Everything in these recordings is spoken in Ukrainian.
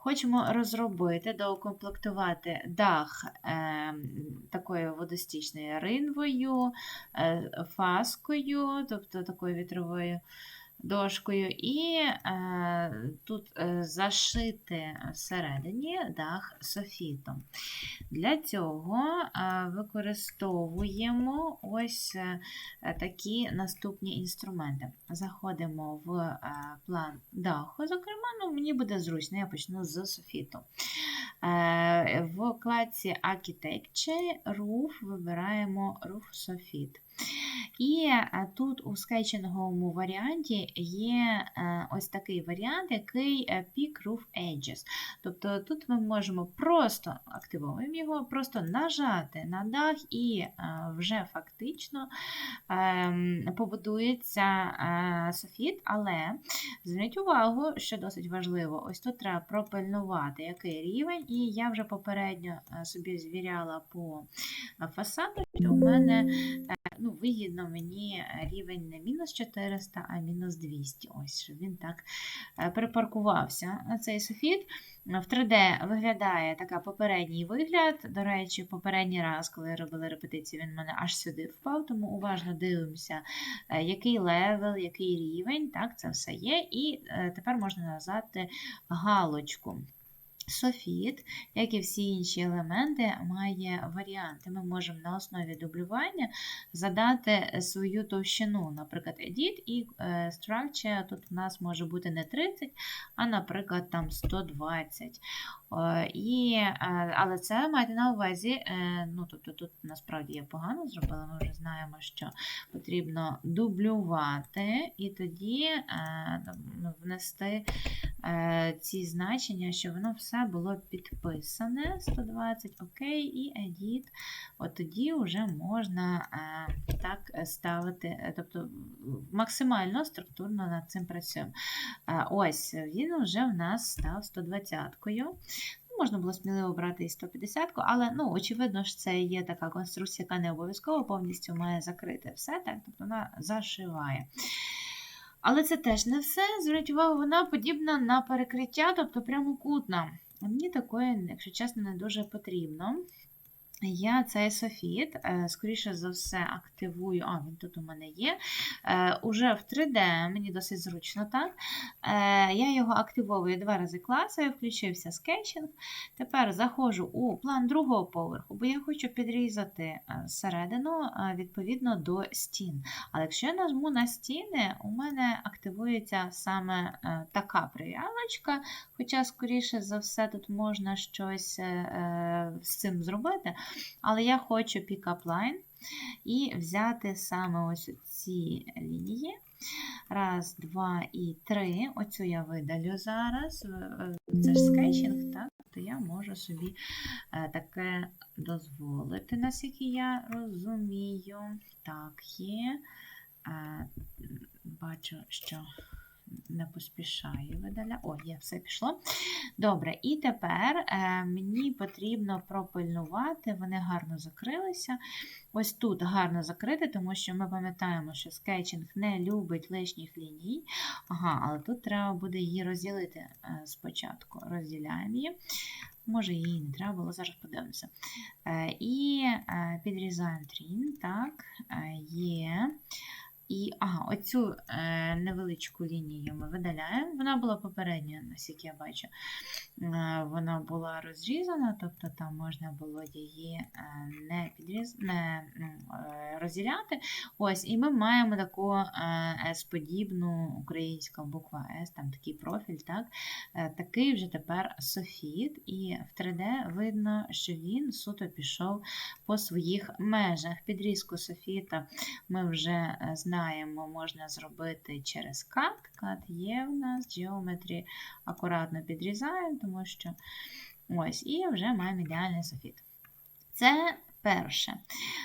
Хочемо розробити, доукомплектувати дах е, такою водостічною ринвою, е, фаскою, тобто такою вітровою дошкою, і е, тут е, зашити всередині дах софітом. Для цього е, використовуємо ось е, такі наступні інструменти. Заходимо в план даху, зокрема, ну, мені буде зручно, я почну з софіту. В вкладці Architecture Roof вибираємо Roof Soffit. І е, тут у скетчинговому варіанті є е, ось такий варіант, який е, Pick Roof Edges. Тобто тут ми можемо просто активуємо його, просто нажати на дах, і вже фактично ем, побудується софіт, але зверніть увагу, що досить важливо, ось тут треба пропильнувати, який рівень, і я вже попередньо собі звіряла по фасаду, у мене ну, вигідно мені рівень не мінус 400, а мінус 200. Ось, щоб він так е, припаркувався на цей софіт. В 3D виглядає така попередній вигляд. До речі, попередній раз, коли я робила репетицію, він в мене аж сюди впав, тому уважно дивимося, е, який левел, який рівень. Так, це все є. І е, тепер можна назвати галочку. Софіт, як і всі інші елементи, має варіанти. Ми можемо на основі дублювання задати свою товщину, наприклад, Edit і е, Structure тут у нас може бути не 30, а, наприклад, там 120. Е, і, е, Але це майте на увазі, ну, тобто тут насправді я погано зробила, ми вже знаємо, що потрібно дублювати і тоді внести ці значення, що воно все було підписане. 120 ОК і Edit. От тоді вже можна е, так ставити, е, тобто максимально структурно над цим працюємо. Е, ось, він вже в нас став 120-кою. Можна було сміливо брати і 150, але, ну, очевидно ж, це є така конструкція, яка не обов'язково повністю має закрити все, так, тобто вона зашиває. Але це теж не все. Зверніть увагу, вона подібна на перекриття, тобто прямокутна. А Мені такої, якщо чесно, не дуже потрібно. Я цей софіт, е, скоріше за все, активую, а, він тут у мене є. Е, уже в 3D, мені досить зручно так. Е, я його активовую два рази класою, включився скетчинг. Тепер заходжу у план другого поверху, бо я хочу підрізати середину відповідно до стін. Але якщо я нажму на стіни, у мене активується саме така прив'язочка, хоча, скоріше за все, тут можна щось з цим зробити. Але я хочу pick-up line і взяти саме ось ці лінії. Раз, два і три. Оцю я видалю зараз. Це ж скетчинг, так? То я можу собі е, таке дозволити, наскільки я розумію. Так, є. Е, бачу, що не поспішаю видаля. О, є, все пішло. Добре, і тепер е, мені потрібно пропильнувати, вони гарно закрилися. Ось тут гарно закрити, тому що ми пам'ятаємо, що скетчинг не любить лишніх ліній. Ага, але тут треба буде її розділити е, спочатку. Розділяємо її. Може, її не треба було, зараз подивимося. Е, і підрізаємо трін. Так, є. І ага, оцю е, невеличку лінію ми видаляємо. Вона була попередня, наскільки я бачу. Е, вона була розрізана, тобто там можна було її е, не підріз... не е, розділяти. Ось, І ми маємо таку S-подібну українську буква S, там такий профіль. так? Такий вже тепер софіт, і в 3D видно, що він суто пішов по своїх межах. Підрізку софіта ми вже знаємо, можна зробити через cut. Cut є в нас, Geometry акуратно підрізаємо тому що ось, і вже маємо ідеальний софіт. Це перше.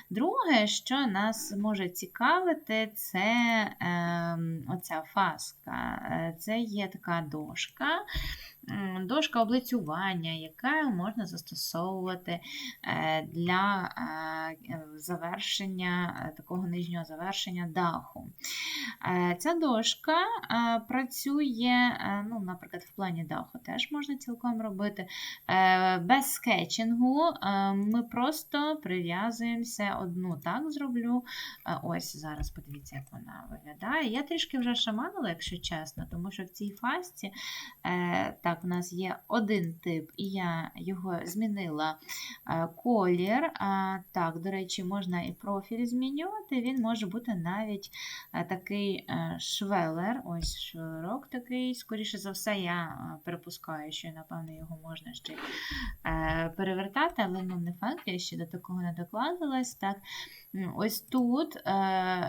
Друге, що нас може цікавити, це е, оця фаска. Е, це є така дошка. Дошка облицювання, яка можна застосовувати е, для е, завершення е, такого нижнього завершення даху. Ця дошка працює, ну, наприклад, в плані даху теж можна цілком робити. Без скетчингу ми просто прив'язуємося одну, так зроблю. Ось зараз подивіться, як вона виглядає. Я трішки вже шаманила, якщо чесно, тому що в цій фасті е, так, в нас є один тип, і я його змінила е, колір. Так, до речі, можна і профіль змінювати. Він може бути навіть е, такий е, швелер, ось широк такий. Скоріше за все, я припускаю, що напевно його можна ще перевертати, але ну, не факт, я ще до такого не докладалась. Так. Ось тут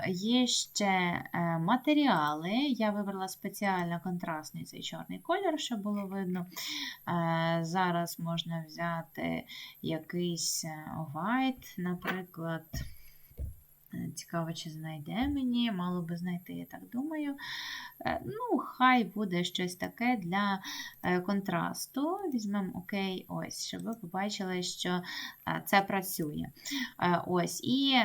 є ще матеріали. Я вибрала спеціально контрастний цей чорний колір, щоб було видно. Е, зараз можна взяти якийсь вайт, white, наприклад. Е, Цікаво, чи знайде мені, мало би знайти, я так думаю. Е, Ну, хай буде щось таке для е, контрасту. Візьмемо окей, ось, щоб ви побачили, що е, це працює. Ось, І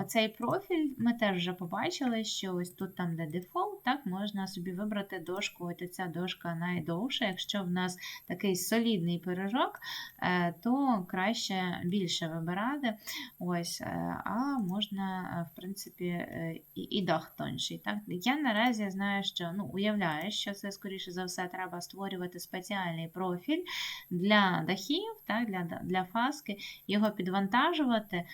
оцей профіль ми теж вже побачили, що ось тут, там, де дефолт, так, можна собі вибрати дошку. От ця дошка найдовша. Якщо в нас такий солідний пиріжок, е, то краще більше вибирати. Ось, а можна, е, в принципі, е, і, і дах тонший. Так? Я наразі знаю, що ну, уявляю, що це, скоріше за все, треба створювати спеціальний профіль для дахів, так, для, для фаски, його підвантажувати. Е,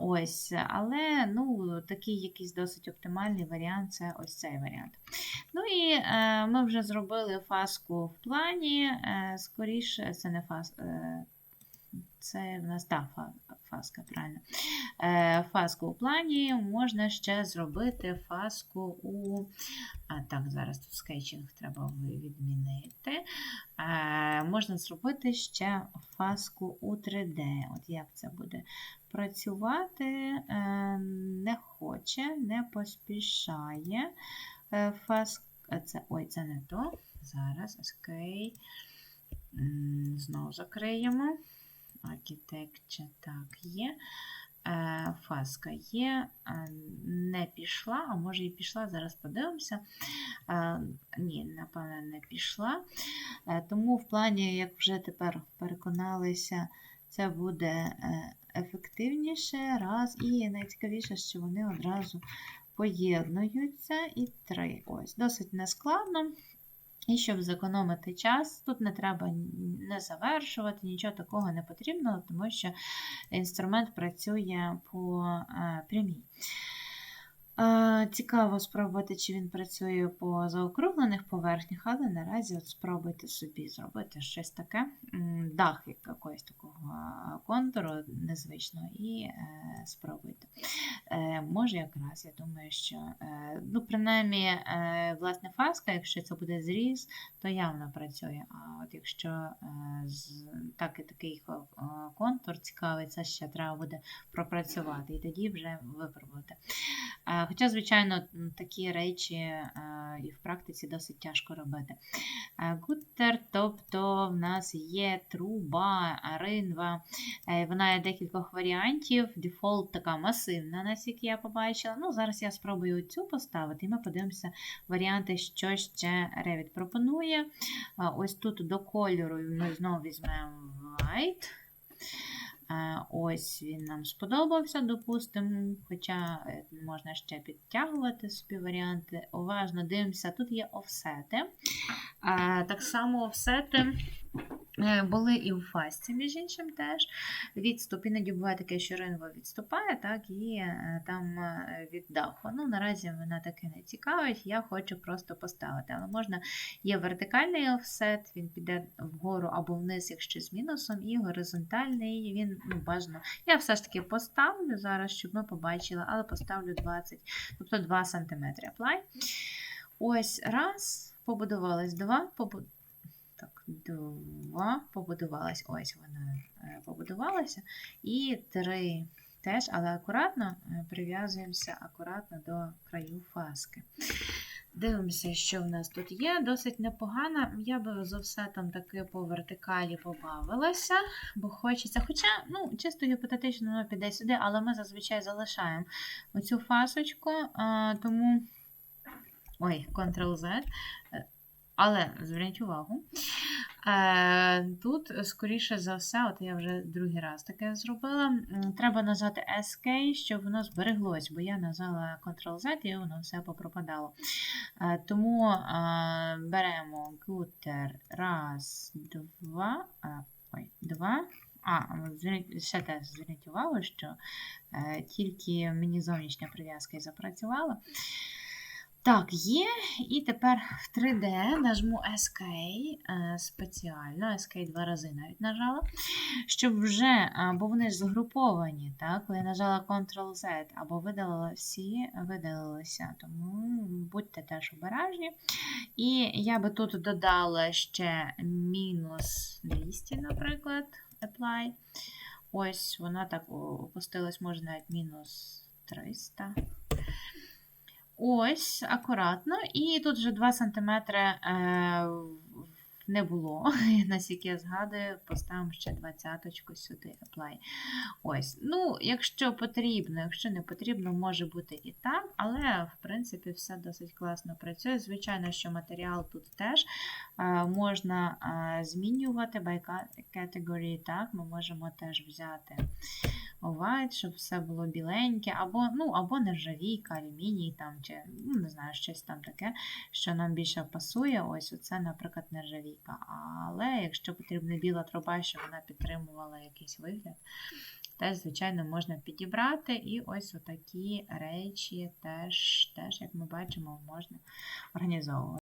Ось, але ну, такий якийсь досить оптимальний варіант це ось цей варіант. Ну і е, ми вже зробили фаску в плані. Е, скоріше, це не фас, е, це в нас та фа- фаска, правильно. Е, фаску у плані можна ще зробити фаску у. А, так, зараз тут скетчинг треба відмінити. Е, можна зробити ще фаску у 3D. От як це буде працювати? Е, не хоче, не поспішає. Фас... е, це... Ой, це не то. Зараз, окей. Знову закриємо. Architecture, так, є. Е, Фаска є, е, не пішла, а може і пішла, зараз подивимося. Е, Ні, напевно, не пішла. Тому в плані, як вже тепер переконалися, це буде ефективніше. Раз, і найцікавіше, що вони одразу поєднуються. І три. Ось, досить нескладно. І щоб зекономити час, тут не треба не завершувати, нічого такого не потрібно, тому що інструмент працює по е, прямій. Цікаво спробувати, чи він працює по заокруглених поверхнях, але наразі от спробуйте собі зробити щось таке, дах якогось такого контуру незвичного, і е, спробуйте. Е, може якраз, я думаю, що е, ну, принаймні, власне, фаска, якщо це буде зріз, то явно працює. А от якщо так і такий контур цікавий, це ще треба буде пропрацювати і тоді вже випробувати. Хоча, звичайно, такі речі е, і в практиці досить тяжко робити. Е, Гуттер, тобто в нас є труба, ринва, е, вона є декількох варіантів. Дефолт така масивна, наскільки я побачила. Ну, Зараз я спробую цю поставити, і ми подивимося варіанти, що ще Revit пропонує. Ось тут до кольору ми знову візьмемо white. Ось він нам сподобався, допустимо, хоча е, можна ще підтягувати собі варіанти. Уважно дивимося, тут є офсети. Так само офсети були і у фасті, між іншим теж. Відступ іноді буває таке, що ринва відступає, так, і е, там е, від даху. Ну, наразі мене таке не цікавить, я хочу просто поставити. Але можна, є вертикальний офсет, він піде вгору або вниз, якщо з мінусом, і горизонтальний, він ну, бажано. Я все ж таки поставлю зараз, щоб ми побачили, але поставлю 20, тобто 2 см. Ось раз, побудувалось два, побу... так, два, побудувалась. Ось вона е, побудувалася. І три теж, але акуратно е, прив'язуємося акуратно до краю фаски. Дивимося, що в нас тут є. Досить непогано. Я би з офсетом таки по вертикалі побавилася, бо хочеться. Хоча, ну, чисто гіпотетично, воно піде сюди, але ми зазвичай залишаємо оцю фасочку, а, тому. Ой, Ctrl-Z. Але зверніть увагу. Е, Тут, скоріше за все, от я вже другий раз таке зробила. Треба нажати SK, щоб воно збереглось, бо я нажала Ctrl-Z і воно все попропадало. Е, Тому е, беремо гутер раз, два, ой, два. А, ще теж зверніть увагу, що тільки мені зовнішня прив'язка і запрацювала. Так, є. І тепер в 3D нажму SK е, спеціально, SK два рази навіть нажала, щоб вже, а, бо вони ж згруповані, так? Коли я нажала Ctrl-Z або видалила всі, видалилися. Тому будьте теж обережні. І я би тут додала ще мінус 200, наприклад, apply. Ось вона так опустилась, може навіть мінус 300. Ось, акуратно. І тут вже 2 см е, не було. Наскільки я згадую, поставимо ще 20 сюди apply. Ось. Ну, якщо потрібно, якщо не потрібно, може бути і так, але в принципі все досить класно працює. Звичайно, що матеріал тут теж е, можна е, змінювати by category, так, ми можемо теж взяти white, щоб все було біленьке, або ну, або нержавійка, алюміній, там, чи ну, не знаю, щось там таке, що нам більше пасує. Ось оце, наприклад, нержавійка. Але якщо потрібна біла труба, щоб вона підтримувала якийсь вигляд, теж, звичайно, можна підібрати. І ось отакі речі теж, теж як ми бачимо, можна організовувати.